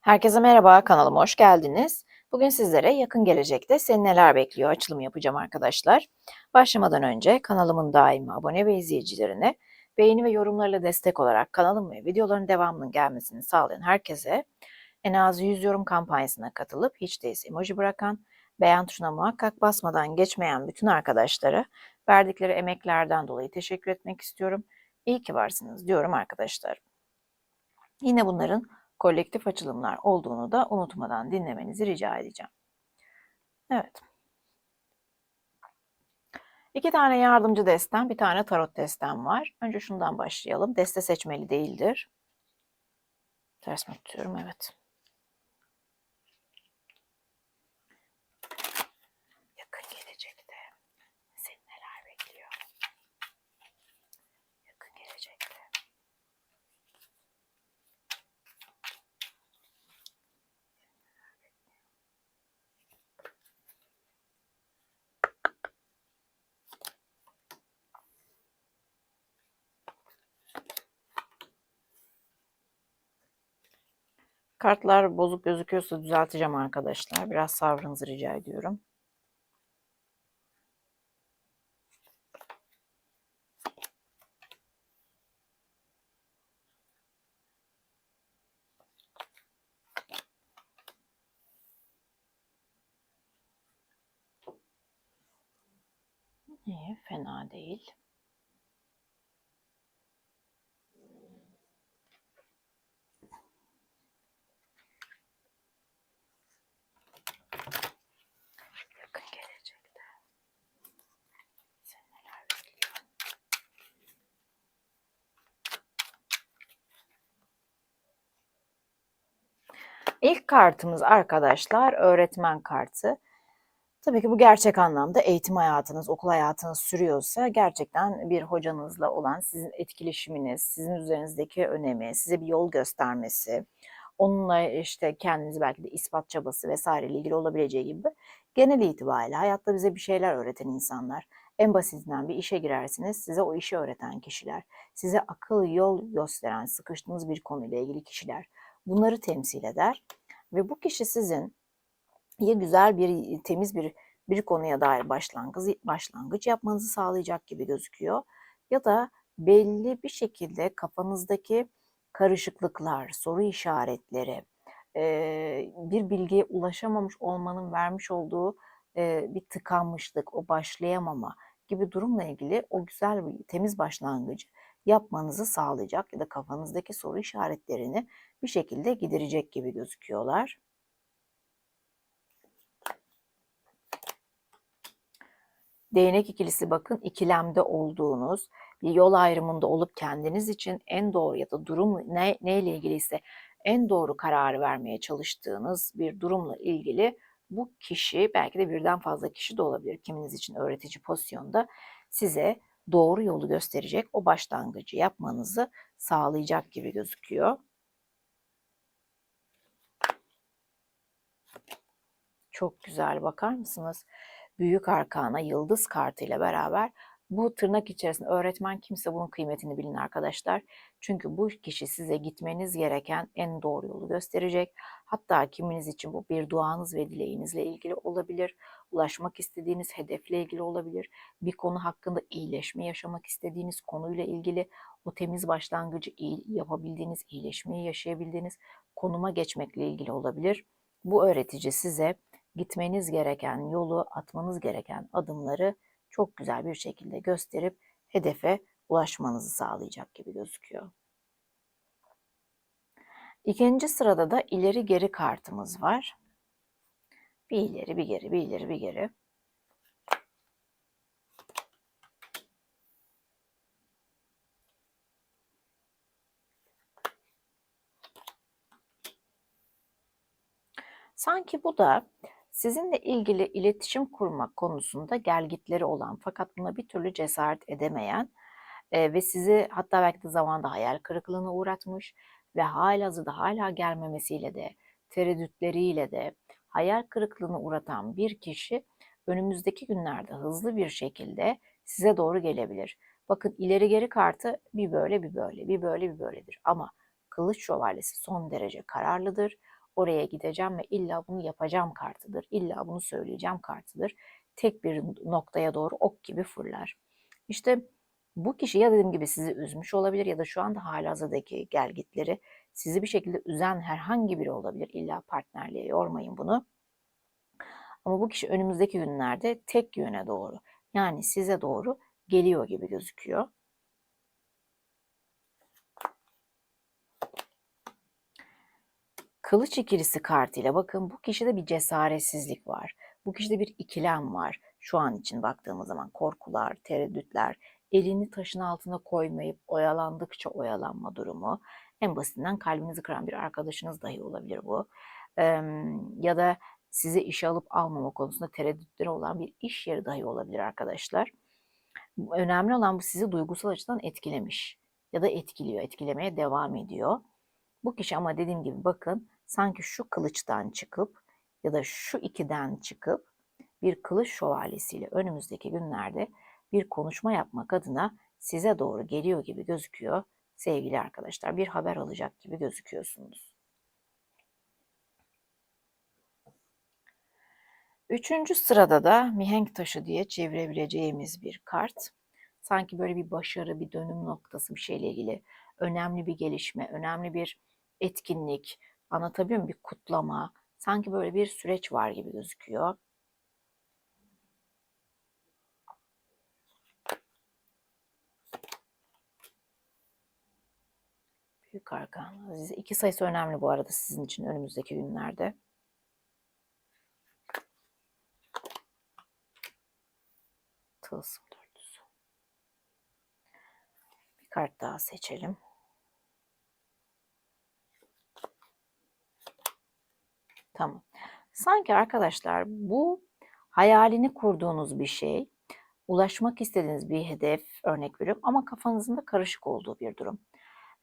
Herkese merhaba, kanalıma hoş geldiniz. Bugün sizlere yakın gelecekte seni neler bekliyor açılımı yapacağım arkadaşlar. Başlamadan önce kanalımın daimi abone ve izleyicilerine beğeni ve yorumlarla destek olarak kanalım ve videoların devamının gelmesini sağlayan herkese en az 100 yorum kampanyasına katılıp hiç değilse emoji bırakan, beğen tuşuna muhakkak basmadan geçmeyen bütün arkadaşlara verdikleri emeklerden dolayı teşekkür etmek istiyorum. İyi ki varsınız diyorum arkadaşlar. Yine bunların kolektif açılımlar olduğunu da unutmadan dinlemenizi rica edeceğim. Evet. İki tane yardımcı destem, bir tane tarot destem var. Önce şundan başlayalım. Deste seçmeli değildir. Ters mi tutuyorum? Evet. Kartlar bozuk gözüküyorsa düzelteceğim arkadaşlar. Biraz sabrınızı rica ediyorum. İyi, fena değil. İlk kartımız arkadaşlar öğretmen kartı. Tabii ki bu gerçek anlamda eğitim hayatınız, okul hayatınız sürüyorsa gerçekten bir hocanızla olan sizin etkileşiminiz, sizin üzerinizdeki önemi, size bir yol göstermesi, onunla işte kendinizi belki de ispat çabası vesaireyle ilgili olabileceği gibi genel itibariyle hayatta bize bir şeyler öğreten insanlar. En basitinden bir işe girersiniz, size o işi öğreten kişiler, size akıl yol gösteren, sıkıştığınız bir konuyla ilgili kişiler bunları temsil eder ve bu kişi sizin ya güzel bir temiz bir bir konuya dair başlangıç başlangıç yapmanızı sağlayacak gibi gözüküyor ya da belli bir şekilde kafanızdaki karışıklıklar, soru işaretleri, bir bilgiye ulaşamamış olmanın vermiş olduğu bir tıkanmışlık, o başlayamama gibi durumla ilgili o güzel bir temiz başlangıcı yapmanızı sağlayacak ya da kafanızdaki soru işaretlerini bir şekilde giderecek gibi gözüküyorlar. Değnek ikilisi bakın ikilemde olduğunuz, bir yol ayrımında olup kendiniz için en doğru ya da durum ne, neyle ilgiliyse en doğru kararı vermeye çalıştığınız bir durumla ilgili bu kişi belki de birden fazla kişi de olabilir kiminiz için öğretici pozisyonda size doğru yolu gösterecek o başlangıcı yapmanızı sağlayacak gibi gözüküyor. Çok güzel bakar mısınız? Büyük arkana yıldız kartı ile beraber bu tırnak içerisinde öğretmen kimse bunun kıymetini bilin arkadaşlar. Çünkü bu kişi size gitmeniz gereken en doğru yolu gösterecek. Hatta kiminiz için bu bir duanız ve dileğinizle ilgili olabilir. Ulaşmak istediğiniz hedefle ilgili olabilir. Bir konu hakkında iyileşme yaşamak istediğiniz konuyla ilgili o temiz başlangıcı iyi yapabildiğiniz, iyileşmeyi yaşayabildiğiniz konuma geçmekle ilgili olabilir. Bu öğretici size gitmeniz gereken yolu, atmanız gereken adımları çok güzel bir şekilde gösterip hedefe ulaşmanızı sağlayacak gibi gözüküyor. İkinci sırada da ileri geri kartımız var. Bir ileri bir geri, bir ileri bir geri. Sanki bu da sizinle ilgili iletişim kurmak konusunda gelgitleri olan fakat buna bir türlü cesaret edemeyen e, ve sizi hatta belki de zamanda hayal kırıklığına uğratmış ve halihazırda hala gelmemesiyle de tereddütleriyle de hayal kırıklığına uğratan bir kişi önümüzdeki günlerde hızlı bir şekilde size doğru gelebilir. Bakın ileri geri kartı bir böyle bir böyle bir böyle bir böyledir ama kılıç şövalyesi son derece kararlıdır oraya gideceğim ve illa bunu yapacağım kartıdır. İlla bunu söyleyeceğim kartıdır. Tek bir noktaya doğru ok gibi fırlar. İşte bu kişi ya dediğim gibi sizi üzmüş olabilir ya da şu anda halihazırdaki gelgitleri sizi bir şekilde üzen herhangi biri olabilir. İlla partnerliğe yormayın bunu. Ama bu kişi önümüzdeki günlerde tek yöne doğru yani size doğru geliyor gibi gözüküyor. Kılıç ikilisi kartıyla bakın bu kişide bir cesaretsizlik var. Bu kişide bir ikilem var. Şu an için baktığımız zaman korkular, tereddütler, elini taşın altına koymayıp oyalandıkça oyalanma durumu. En basitinden kalbinizi kıran bir arkadaşınız dahi olabilir bu. Ee, ya da size işe alıp almama konusunda tereddütleri olan bir iş yeri dahi olabilir arkadaşlar. Önemli olan bu sizi duygusal açıdan etkilemiş ya da etkiliyor, etkilemeye devam ediyor. Bu kişi ama dediğim gibi bakın sanki şu kılıçtan çıkıp ya da şu ikiden çıkıp bir kılıç şövalyesiyle önümüzdeki günlerde bir konuşma yapmak adına size doğru geliyor gibi gözüküyor sevgili arkadaşlar. Bir haber alacak gibi gözüküyorsunuz. Üçüncü sırada da mihenk taşı diye çevirebileceğimiz bir kart. Sanki böyle bir başarı, bir dönüm noktası bir şeyle ilgili önemli bir gelişme, önemli bir etkinlik, anlatabiliyor muyum? Bir kutlama, sanki böyle bir süreç var gibi gözüküyor. Büyük Arkan Azize. İki sayısı önemli bu arada sizin için önümüzdeki günlerde. Tılsım dörtlüsü. Bir kart daha seçelim. Tamam. Sanki arkadaşlar bu hayalini kurduğunuz bir şey, ulaşmak istediğiniz bir hedef örnek veriyorum ama kafanızın da karışık olduğu bir durum.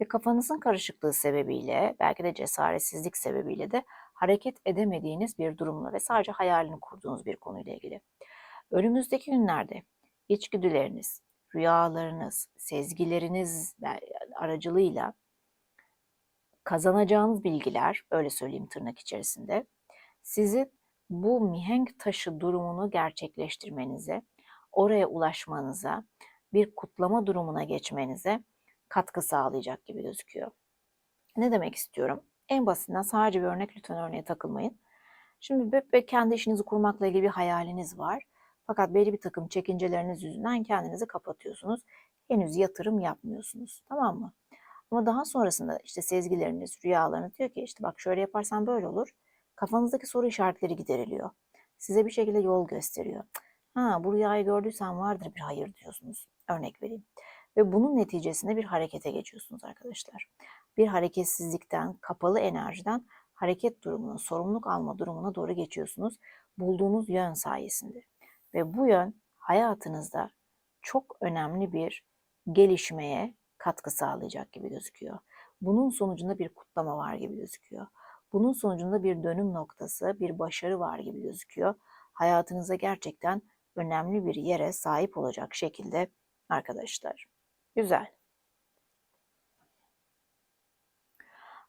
Ve kafanızın karışıklığı sebebiyle belki de cesaretsizlik sebebiyle de hareket edemediğiniz bir durumla ve sadece hayalini kurduğunuz bir konuyla ilgili. Önümüzdeki günlerde içgüdüleriniz, rüyalarınız, sezgileriniz aracılığıyla kazanacağınız bilgiler, öyle söyleyeyim tırnak içerisinde, sizi bu mihenk taşı durumunu gerçekleştirmenize, oraya ulaşmanıza, bir kutlama durumuna geçmenize katkı sağlayacak gibi gözüküyor. Ne demek istiyorum? En basitinden sadece bir örnek lütfen örneğe takılmayın. Şimdi kendi işinizi kurmakla ilgili bir hayaliniz var. Fakat belli bir takım çekinceleriniz yüzünden kendinizi kapatıyorsunuz. Henüz yatırım yapmıyorsunuz. Tamam mı? Ama daha sonrasında işte sezgileriniz, rüyalarınız diyor ki işte bak şöyle yaparsan böyle olur. Kafanızdaki soru işaretleri gideriliyor. Size bir şekilde yol gösteriyor. Ha bu rüyayı gördüysen vardır bir hayır diyorsunuz. Örnek vereyim. Ve bunun neticesinde bir harekete geçiyorsunuz arkadaşlar. Bir hareketsizlikten, kapalı enerjiden hareket durumuna, sorumluluk alma durumuna doğru geçiyorsunuz. Bulduğunuz yön sayesinde. Ve bu yön hayatınızda çok önemli bir gelişmeye katkı sağlayacak gibi gözüküyor. Bunun sonucunda bir kutlama var gibi gözüküyor. Bunun sonucunda bir dönüm noktası, bir başarı var gibi gözüküyor. Hayatınıza gerçekten önemli bir yere sahip olacak şekilde arkadaşlar. Güzel.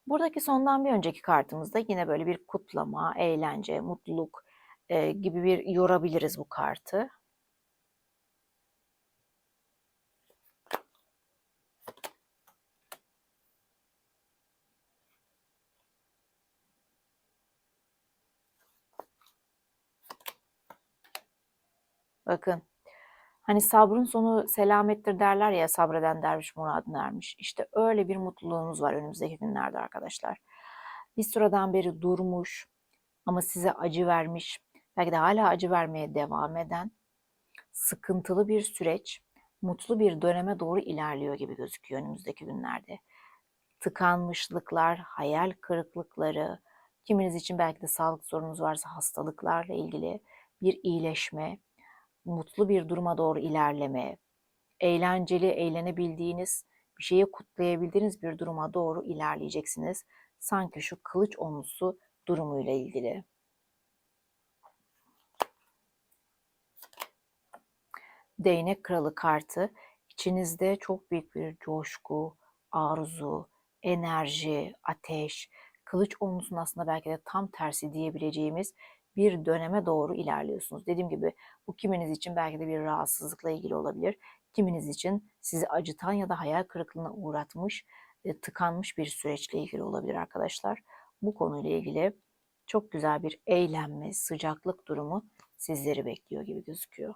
Buradaki sondan bir önceki kartımızda yine böyle bir kutlama, eğlence, mutluluk e, gibi bir yorabiliriz bu kartı. Bakın hani sabrın sonu selamettir derler ya sabreden derviş muradına ermiş. İşte öyle bir mutluluğumuz var önümüzdeki günlerde arkadaşlar. Bir sıradan beri durmuş ama size acı vermiş, belki de hala acı vermeye devam eden sıkıntılı bir süreç, mutlu bir döneme doğru ilerliyor gibi gözüküyor önümüzdeki günlerde. Tıkanmışlıklar, hayal kırıklıkları, kiminiz için belki de sağlık sorunuz varsa hastalıklarla ilgili bir iyileşme, mutlu bir duruma doğru ilerleme, eğlenceli, eğlenebildiğiniz, bir şeyi kutlayabildiğiniz bir duruma doğru ilerleyeceksiniz. Sanki şu kılıç omuzsu durumuyla ilgili. Değnek kralı kartı içinizde çok büyük bir coşku, arzu, enerji, ateş, kılıç onlusunun aslında belki de tam tersi diyebileceğimiz bir döneme doğru ilerliyorsunuz. Dediğim gibi bu kiminiz için belki de bir rahatsızlıkla ilgili olabilir. Kiminiz için sizi acıtan ya da hayal kırıklığına uğratmış, e, tıkanmış bir süreçle ilgili olabilir arkadaşlar. Bu konuyla ilgili çok güzel bir eğlenme, sıcaklık durumu sizleri bekliyor gibi gözüküyor.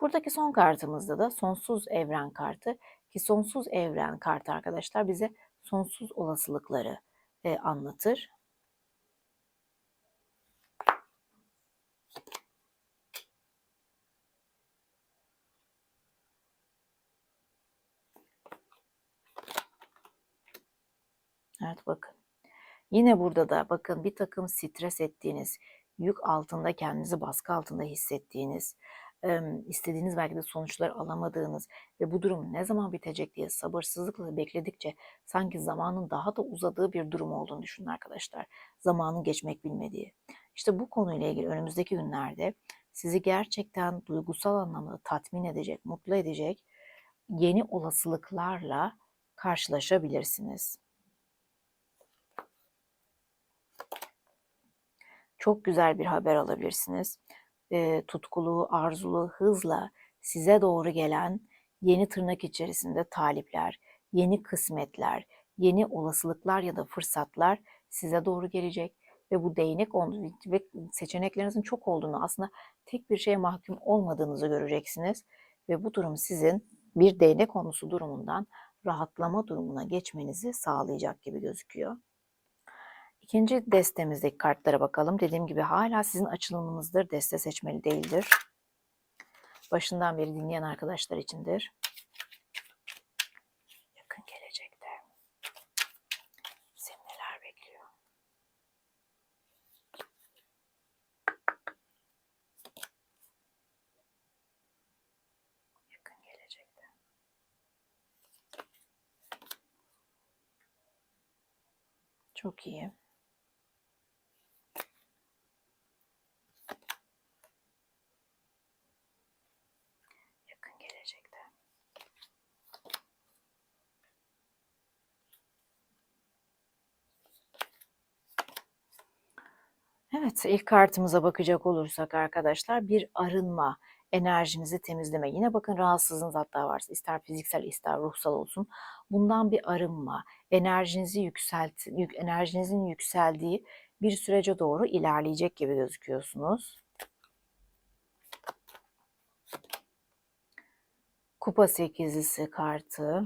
Buradaki son kartımızda da sonsuz evren kartı ki sonsuz evren kartı arkadaşlar bize sonsuz olasılıkları e, anlatır. Evet bakın. Yine burada da bakın bir takım stres ettiğiniz, yük altında kendinizi baskı altında hissettiğiniz, istediğiniz belki de sonuçlar alamadığınız ve bu durum ne zaman bitecek diye sabırsızlıkla bekledikçe sanki zamanın daha da uzadığı bir durum olduğunu düşünün arkadaşlar. Zamanın geçmek bilmediği. İşte bu konuyla ilgili önümüzdeki günlerde sizi gerçekten duygusal anlamda tatmin edecek, mutlu edecek yeni olasılıklarla karşılaşabilirsiniz. Çok güzel bir haber alabilirsiniz e, tutkulu, arzulu, hızla size doğru gelen yeni tırnak içerisinde talipler, yeni kısmetler, yeni olasılıklar ya da fırsatlar size doğru gelecek ve bu değnek ve seçeneklerinizin çok olduğunu aslında tek bir şeye mahkum olmadığınızı göreceksiniz ve bu durum sizin bir değnek konusu durumundan rahatlama durumuna geçmenizi sağlayacak gibi gözüküyor. İkinci destemizdeki kartlara bakalım. Dediğim gibi hala sizin açılımınızdır. Deste seçmeli değildir. Başından beri dinleyen arkadaşlar içindir. Yakın gelecekte seni neler bekliyor? Yakın gelecekte. Çok iyi. Evet, ilk kartımıza bakacak olursak arkadaşlar bir arınma, enerjinizi temizleme. Yine bakın rahatsızlığınız hatta varsa ister fiziksel ister ruhsal olsun. Bundan bir arınma, enerjinizi yükselt, yük, enerjinizin yükseldiği bir sürece doğru ilerleyecek gibi gözüküyorsunuz. Kupa sekizlisi kartı.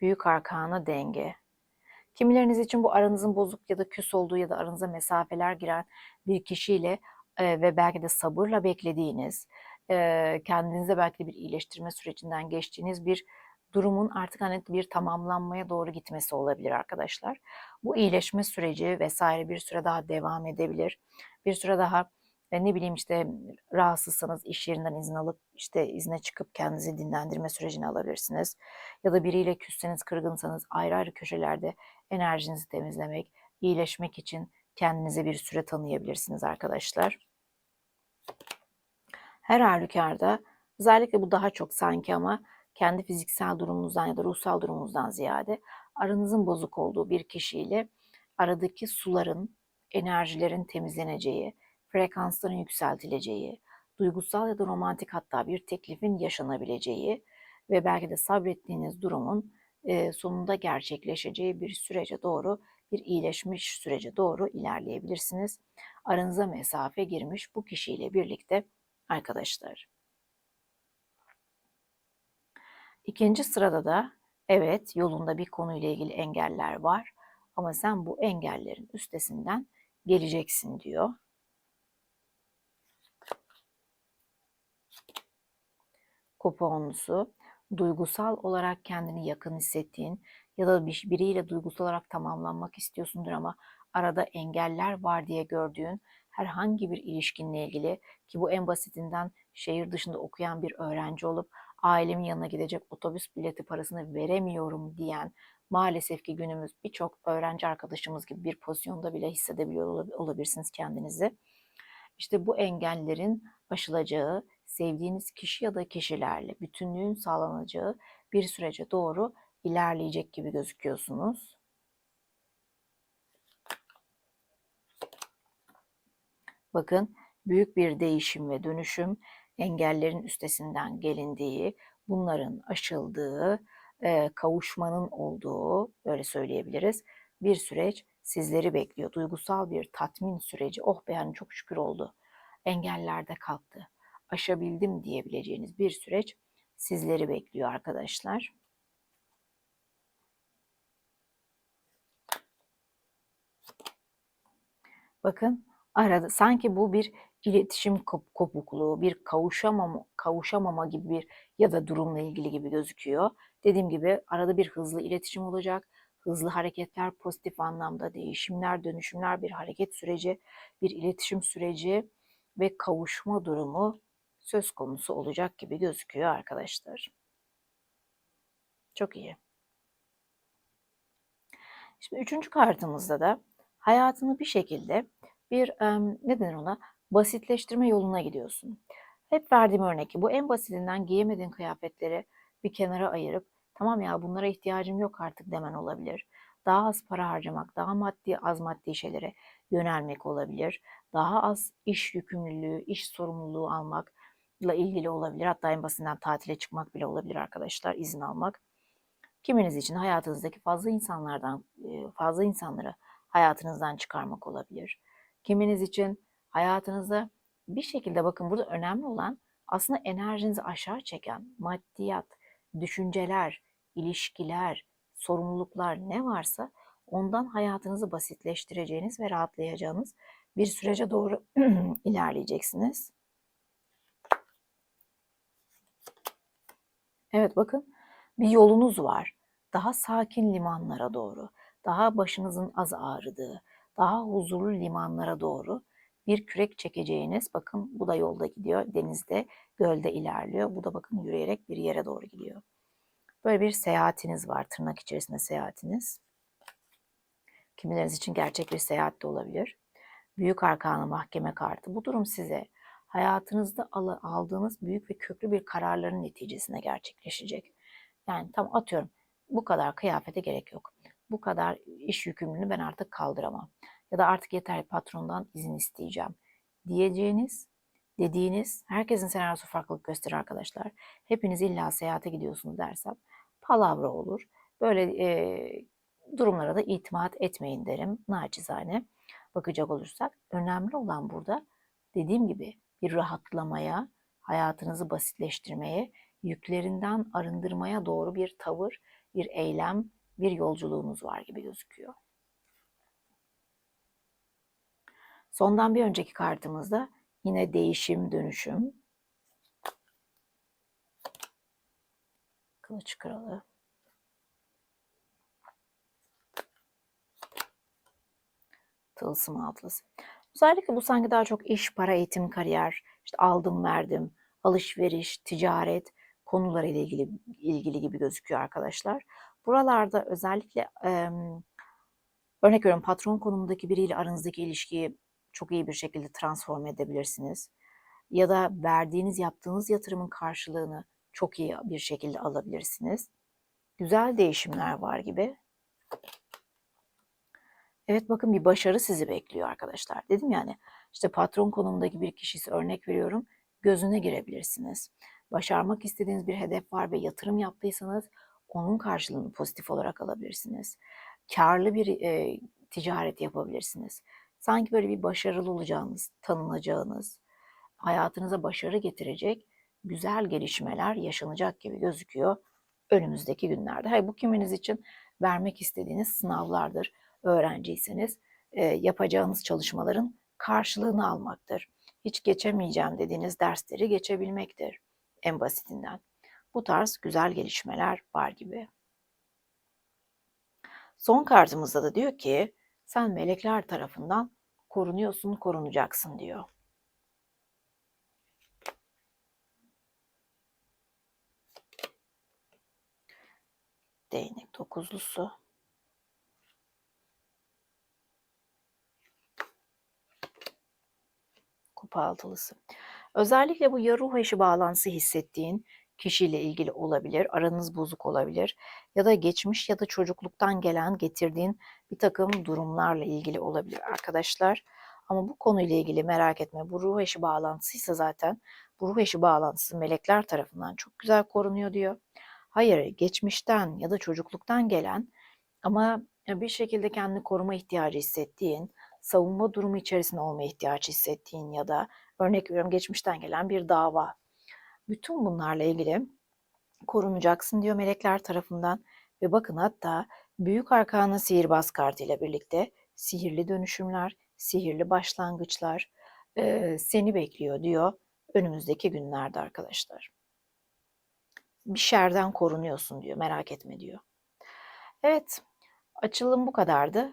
Büyük arkana denge. Kimileriniz için bu aranızın bozuk ya da küs olduğu ya da aranıza mesafeler giren bir kişiyle e, ve belki de sabırla beklediğiniz, e, kendinize belki de bir iyileştirme sürecinden geçtiğiniz bir durumun artık hani bir tamamlanmaya doğru gitmesi olabilir arkadaşlar. Bu iyileşme süreci vesaire bir süre daha devam edebilir. Bir süre daha e, ne bileyim işte rahatsızsanız iş yerinden izin alıp işte izne çıkıp kendinizi dinlendirme sürecini alabilirsiniz. Ya da biriyle küsseniz, kırgınsanız ayrı ayrı köşelerde enerjinizi temizlemek, iyileşmek için kendinize bir süre tanıyabilirsiniz arkadaşlar. Her halükarda özellikle bu daha çok sanki ama kendi fiziksel durumunuzdan ya da ruhsal durumunuzdan ziyade aranızın bozuk olduğu bir kişiyle aradaki suların, enerjilerin temizleneceği, frekansların yükseltileceği, duygusal ya da romantik hatta bir teklifin yaşanabileceği ve belki de sabrettiğiniz durumun sonunda gerçekleşeceği bir sürece doğru, bir iyileşmiş sürece doğru ilerleyebilirsiniz. Aranıza mesafe girmiş bu kişiyle birlikte arkadaşlar. İkinci sırada da evet yolunda bir konuyla ilgili engeller var ama sen bu engellerin üstesinden geleceksin diyor. Kuponlusu duygusal olarak kendini yakın hissettiğin ya da bir biriyle duygusal olarak tamamlanmak istiyorsundur ama arada engeller var diye gördüğün herhangi bir ilişkinle ilgili ki bu en basitinden şehir dışında okuyan bir öğrenci olup ailemin yanına gidecek otobüs bileti parasını veremiyorum diyen maalesef ki günümüz birçok öğrenci arkadaşımız gibi bir pozisyonda bile hissedebiliyor olabilirsiniz kendinizi. İşte bu engellerin aşılacağı, sevdiğiniz kişi ya da kişilerle bütünlüğün sağlanacağı bir sürece doğru ilerleyecek gibi gözüküyorsunuz. Bakın büyük bir değişim ve dönüşüm, engellerin üstesinden gelindiği, bunların aşıldığı, e, kavuşmanın olduğu, böyle söyleyebiliriz, bir süreç sizleri bekliyor. Duygusal bir tatmin süreci. Oh be yani çok şükür oldu. Engeller de kalktı. Aşabildim diyebileceğiniz bir süreç sizleri bekliyor arkadaşlar. Bakın arada sanki bu bir iletişim kop- kopukluğu, bir kavuşamama, kavuşamama gibi bir ya da durumla ilgili gibi gözüküyor. Dediğim gibi arada bir hızlı iletişim olacak. Hızlı hareketler pozitif anlamda değişimler, dönüşümler, bir hareket süreci, bir iletişim süreci ve kavuşma durumu söz konusu olacak gibi gözüküyor arkadaşlar. Çok iyi. Şimdi üçüncü kartımızda da hayatını bir şekilde bir ne denir ona basitleştirme yoluna gidiyorsun. Hep verdiğim örnek bu en basitinden giyemediğin kıyafetleri bir kenara ayırıp tamam ya bunlara ihtiyacım yok artık demen olabilir. Daha az para harcamak, daha maddi az maddi şeylere yönelmek olabilir. Daha az iş yükümlülüğü, iş sorumluluğu almakla ilgili olabilir. Hatta en basitinden tatile çıkmak bile olabilir arkadaşlar, izin almak. Kiminiz için hayatınızdaki fazla insanlardan fazla insanları hayatınızdan çıkarmak olabilir. Kiminiz için hayatınızda bir şekilde bakın burada önemli olan aslında enerjinizi aşağı çeken maddiyat, düşünceler, ilişkiler, sorumluluklar ne varsa ondan hayatınızı basitleştireceğiniz ve rahatlayacağınız bir sürece doğru ilerleyeceksiniz. Evet bakın bir yolunuz var. Daha sakin limanlara doğru, daha başınızın az ağrıdığı, daha huzurlu limanlara doğru bir kürek çekeceğiniz, bakın bu da yolda gidiyor, denizde, gölde ilerliyor. Bu da bakın yürüyerek bir yere doğru gidiyor. Böyle bir seyahatiniz var, tırnak içerisinde seyahatiniz. Kimileriniz için gerçek bir seyahat de olabilir. Büyük Arkanı Mahkeme kartı. Bu durum size hayatınızda aldığınız büyük ve köklü bir kararların neticesinde gerçekleşecek. Yani tam atıyorum bu kadar kıyafete gerek yok. Bu kadar iş yükümlülüğünü ben artık kaldıramam. Ya da artık yeter patrondan izin isteyeceğim diyeceğiniz, dediğiniz, herkesin senaryosu farklılık gösterir arkadaşlar. Hepiniz illa seyahate gidiyorsunuz dersem palavra olur. Böyle e, durumlara da itimat etmeyin derim naçizane. Bakacak olursak önemli olan burada dediğim gibi bir rahatlamaya, hayatınızı basitleştirmeye, yüklerinden arındırmaya doğru bir tavır, bir eylem, bir yolculuğunuz var gibi gözüküyor. Sondan bir önceki kartımızda yine değişim, dönüşüm. Kılıç kralı. Tılsım altısı. Özellikle bu sanki daha çok iş, para, eğitim, kariyer, işte aldım verdim, alışveriş, ticaret konularıyla ilgili ilgili gibi gözüküyor arkadaşlar. Buralarda özellikle e, örnek veriyorum patron konumundaki biriyle aranızdaki ilişkiyi çok iyi bir şekilde transform edebilirsiniz. Ya da verdiğiniz, yaptığınız yatırımın karşılığını çok iyi bir şekilde alabilirsiniz. Güzel değişimler var gibi. Evet bakın bir başarı sizi bekliyor arkadaşlar. Dedim yani işte patron konumundaki bir kişisi örnek veriyorum gözüne girebilirsiniz. Başarmak istediğiniz bir hedef var ve yatırım yaptıysanız onun karşılığını pozitif olarak alabilirsiniz. Karlı bir e, ticaret yapabilirsiniz. Sanki böyle bir başarılı olacağınız, tanınacağınız, hayatınıza başarı getirecek güzel gelişmeler yaşanacak gibi gözüküyor önümüzdeki günlerde. Hayır, bu kiminiz için vermek istediğiniz sınavlardır. Öğrenciyseniz e, yapacağınız çalışmaların karşılığını almaktır. Hiç geçemeyeceğim dediğiniz dersleri geçebilmektir en basitinden. Bu tarz güzel gelişmeler var gibi. Son kartımızda da diyor ki sen melekler tarafından korunuyorsun, korunacaksın diyor. Değnek dokuzlusu. Kupa. Özellikle bu ya ruh eşi bağlantısı hissettiğin kişiyle ilgili olabilir, aranız bozuk olabilir ya da geçmiş ya da çocukluktan gelen getirdiğin bir takım durumlarla ilgili olabilir arkadaşlar. Ama bu konuyla ilgili merak etme. Bu ruh eşi bağlantısıysa zaten bu ruh eşi bağlantısı melekler tarafından çok güzel korunuyor diyor. Hayır, geçmişten ya da çocukluktan gelen ama bir şekilde kendini koruma ihtiyacı hissettiğin, savunma durumu içerisinde olma ihtiyacı hissettiğin ya da örnek veriyorum geçmişten gelen bir dava. Bütün bunlarla ilgili korunacaksın diyor melekler tarafından ve bakın hatta Büyük Arkana Sihirbaz kartı ile birlikte sihirli dönüşümler, sihirli başlangıçlar e, seni bekliyor diyor önümüzdeki günlerde arkadaşlar. Bir şerden korunuyorsun diyor merak etme diyor. Evet açılım bu kadardı.